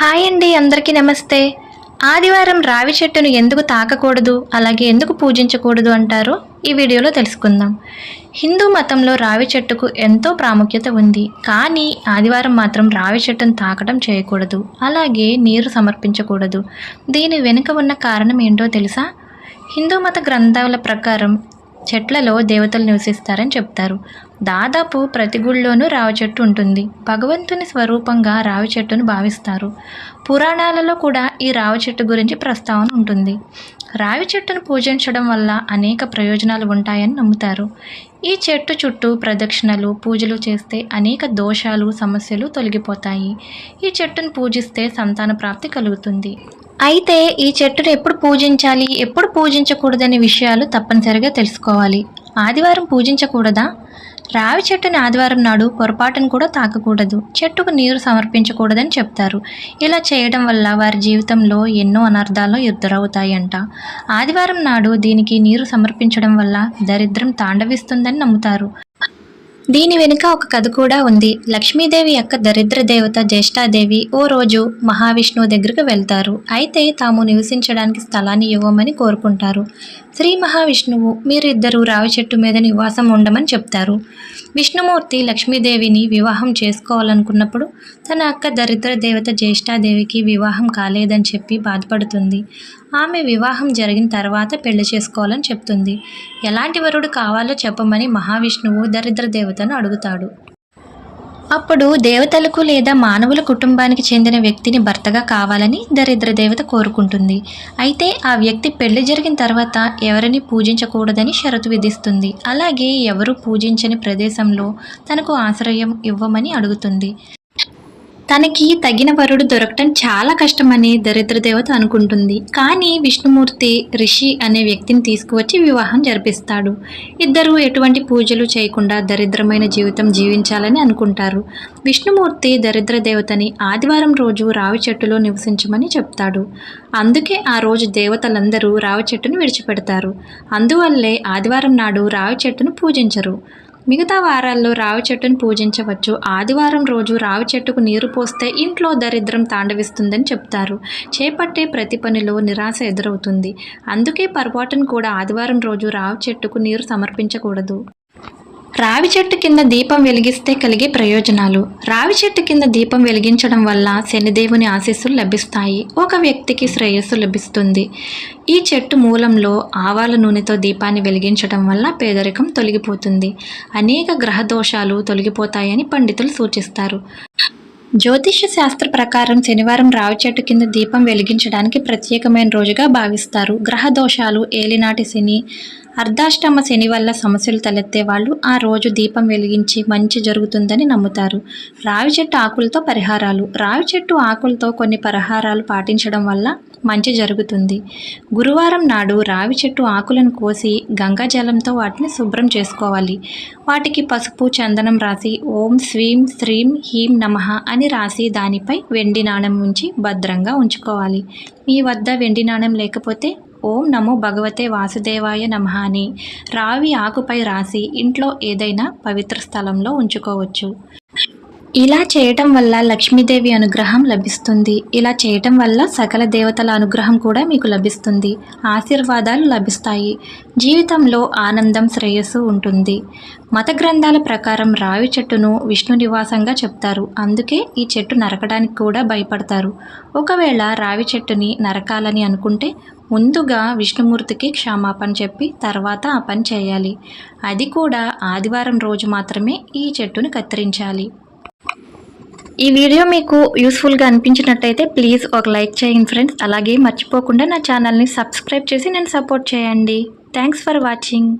Hi అండి అందరికీ నమస్తే. ఆదివారం రావి చెట్టును ఎందుకు తాకకూడదు అలాగే ఎందుకు పూజించకూడదు అంటారో ఈ వీడియోలో తెలుసుకుందాం. హిందూ మతంలో రావి చెట్టుకు ఎంతో ప్రాముఖ్యత ఉంది కానీ ఆదివారం మాత్రం రావి చెట్టును తాకడం చేయకూడదు అలాగే నీరు సమర్పించకూడదు. దీని వెనుక ఉన్న కారణం ఏంటో తెలుసా? హిందూ మత గ్రంథాల ప్రకారం చెట్లలో దేవతలు నివసిస్తారని చెప్తారు. దాదాపు ప్రతి గుళ్ళోనూ రావి చెట్టు ఉంటుంది. భగవంతుని స్వరూపంగా రావి చెట్టును భావిస్తారు. పురాణాలలో కూడా ఈ రావి చెట్టు గురించి ప్రస్తావన ఉంటుంది. రావి చెట్టును పూజించడం వల్ల అనేక ప్రయోజనాలు ఉంటాయని నమ్ముతారు. ఈ చెట్టు చుట్టూ ప్రదక్షిణలు పూజలు చేస్తే అనేక దోషాలు సమస్యలు తొలగిపోతాయి. ఈ చెట్టును పూజిస్తే సంతాన ప్రాప్తి కలుగుతుంది. అయితే ఈ చెట్టును ఎప్పుడు పూజించాలి ఎప్పుడు పూజించకూడదనే విషయాలు తప్పనిసరిగా తెలుసుకోవాలి. ఆదివారం పూజించకూడదా? రావి చెట్టుని ఆదివారం నాడు పొరపాటును కూడా తాకకూడదు. చెట్టుకు నీరు సమర్పించకూడదని చెప్తారు. ఇలా చేయడం వల్ల వారి జీవితంలో ఎన్నో అనర్థాలు ఎదురవుతాయంట. ఆదివారం నాడు దీనికి నీరు సమర్పించడం వల్ల దరిద్రం తాండవిస్తుందని నమ్ముతారు. దీని వెనుక ఒక కథ కూడా ఉంది. లక్ష్మీదేవి యొక్క దరిద్ర దేవత జ్యేష్ఠాదేవి ఓ రోజు మహావిష్ణువు దగ్గరకు వెళ్తారు. అయితే తాము నివసించడానికి స్థలాన్ని ఇవ్వమని కోరుకుంటారు. శ్రీ మహావిష్ణువు మీరిద్దరూ రావి చెట్టు మీద నివాసం ఉండమని చెప్తారు. విష్ణుమూర్తి లక్ష్మీదేవిని వివాహం చేసుకోవాలనుకున్నప్పుడు తన అక్క దరిద్ర దేవత జ్యేష్ఠాదేవికి వివాహం కాలేదని చెప్పి బాధపడుతుంది. ఆమె వివాహం జరిగిన తర్వాత పెళ్ళి చేసుకోవాలని చెప్తుంది. ఎలాంటి వరుడు కావాలో చెప్పమని మహావిష్ణువు దరిద్ర దేవత దేవతను అడుగుతాడు. అప్పుడు దేవతలకు లేదా మానవుల కుటుంబానికి చెందిన వ్యక్తిని భర్తగా కావాలని దరిద్ర దేవత కోరుకుంటుంది. అయితే ఆ వ్యక్తి పెళ్ళి జరిగిన తర్వాత ఎవరిని పూజించకూడదని షరతు విధిస్తుంది. అలాగే ఎవరు పూజించని ప్రదేశంలో తనకు ఆశ్రయం ఇవ్వమని అడుగుతుంది. తనకి తగిన వరుడు దొరకటం చాలా కష్టమని దరిద్ర దేవత అనుకుంటుంది. కానీ విష్ణుమూర్తి రిషి అనే వ్యక్తిని తీసుకువచ్చి వివాహం జరిపిస్తాడు. ఇద్దరు ఎటువంటి పూజలు చేయకుండా దరిద్రమైన జీవితం జీవించాలని అనుకుంటారు. విష్ణుమూర్తి దరిద్ర దేవతని ఆదివారం రోజు రావి చెట్టులో నివసించమని చెప్తాడు. అందుకే ఆ రోజు దేవతలందరూ రావి చెట్టును విడిచిపెడతారు. అందువల్లే ఆదివారం నాడు రావి చెట్టును పూజించరు. మిగతా వారాల్లో రావి చెట్టును పూజించవచ్చు. ఆదివారం రోజు రావి చెట్టుకు నీరు పోస్తే ఇంట్లో దరిద్రం తాండవిస్తుందని చెప్తారు. చేపట్టే ప్రతి పనిలో నిరాశ ఎదురవుతుంది. అందుకే పొరపాటును కూడా ఆదివారం రోజు రావి చెట్టుకు నీరు సమర్పించకూడదు. రావి చెట్టు కింద దీపం వెలిగిస్తే కలిగే ప్రయోజనాలు. రావి చెట్టు కింద దీపం వెలిగించడం వల్ల శనిదేవుని ఆశీస్సులు లభిస్తాయి. ఒక వ్యక్తికి శ్రేయస్సు లభిస్తుంది. ఈ చెట్టు మూలంలో ఆవాల నూనెతో దీపాన్ని వెలిగించడం వల్ల పేదరికం తొలగిపోతుంది. అనేక గ్రహ దోషాలు తొలగిపోతాయని పండితులు సూచిస్తారు. జ్యోతిష్య శాస్త్ర ప్రకారం శనివారం రావి చెట్టు కింద దీపం వెలిగించడానికి ప్రత్యేకమైన రోజుగా భావిస్తారు. గ్రహ దోషాలు ఏలినాటి శని అర్ధాష్టమ శని వల్ల సమస్యలు తలెత్తే వాళ్ళు ఆ రోజు దీపం వెలిగించి మంచి జరుగుతుందని నమ్ముతారు. రావి చెట్టు ఆకులతో పరిహారాలు. రావి చెట్టు ఆకులతో కొన్ని పరిహారాలు పాటించడం వల్ల మంచి జరుగుతుంది. గురువారం నాడు రావి చెట్టు ఆకులను కోసి గంగా జలంతో వాటిని శుభ్రం చేసుకోవాలి. వాటికి పసుపు చందనం రాసి ఓం స్వీం శ్రీం హీం నమః అని రాసి దానిపై వెండి నాణం ఉంచి భద్రంగా ఉంచుకోవాలి. మీ వద్ద వెండి నాణం లేకపోతే ఓం నమో భగవతే వాసుదేవాయ నమహాని అని. రావి ఆకుపై రాసి ఇంట్లో ఏదైనా పవిత్ర స్థలంలో ఉంచుకోవచ్చు. ఇలా చేయటం వల్ల లక్ష్మీదేవి అనుగ్రహం లభిస్తుంది. ఇలా చేయటం వల్ల సకల దేవతల అనుగ్రహం కూడా మీకు లభిస్తుంది. ఆశీర్వాదాలు లభిస్తాయి. జీవితంలో ఆనందం శ్రేయస్సు ఉంటుంది. మత గ్రంథాల ప్రకారం రావి చెట్టును విష్ణు నివాసంగా చెప్తారు. అందుకే ఈ చెట్టు నరకడానికి కూడా భయపడతారు. ఒకవేళ రావి చెట్టుని నరకాలని అనుకుంటే ముందుగా విష్ణుమూర్తికి క్షమాపణ చెప్పి తర్వాత ఆ పని చేయాలి. అది కూడా ఆదివారం రోజు మాత్రమే ఈ చెట్టును కత్తిరించాలి. ఈ వీడియో మీకు యూస్ఫుల్గా అనిపించినట్టయితే ప్లీజ్ ఒక లైక్ చేయండి ఫ్రెండ్స్ అలాగే మర్చిపోకుండా నా ఛానల్ని సబ్స్క్రైబ్ చేసి నేను సపోర్ట్ చేయండి. Thanks for watching